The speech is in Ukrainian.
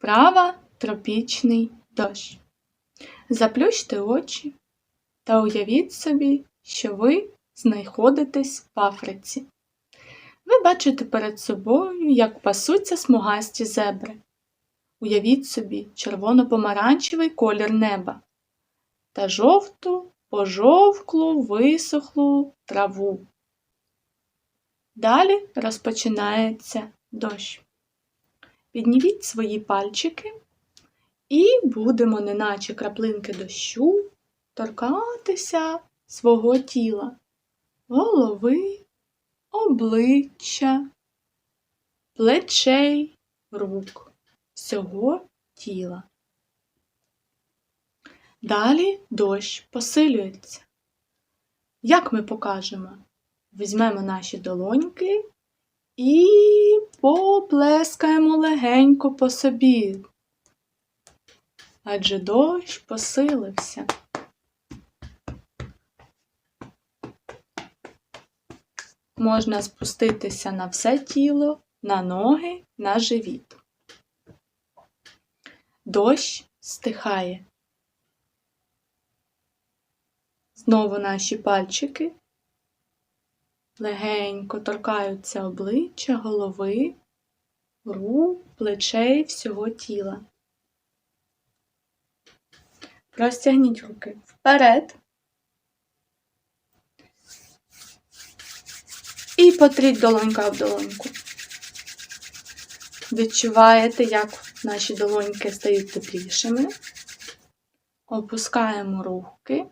Вправа тропічний дощ. Заплющте очі та уявіть собі, що ви знаходитесь в Африці. Ви бачите перед собою, як пасуться смугасті зебри. Уявіть собі червоно-помаранчевий колір неба та жовту, пожовклу, висохлу траву. Далі розпочинається дощ. Підніміть свої пальчики і будемо, неначе краплинки дощу, торкатися свого тіла, голови, обличчя, плечей, рук, всього тіла. Далі дощ посилюється. Як ми покажемо? Візьмемо наші долоньки і поплескаємо легенько по собі. Адже дощ посилився. Можна спуститися на все тіло, на ноги, на живіт. Дощ стихає. Знову наші пальчики легенько торкаються обличчя, голови, рук, плечей, всього тіла. Розтягніть руки вперед. І потріть долонька об долоньку. Відчуваєте, як наші долоньки стають теплішими. Опускаємо руки.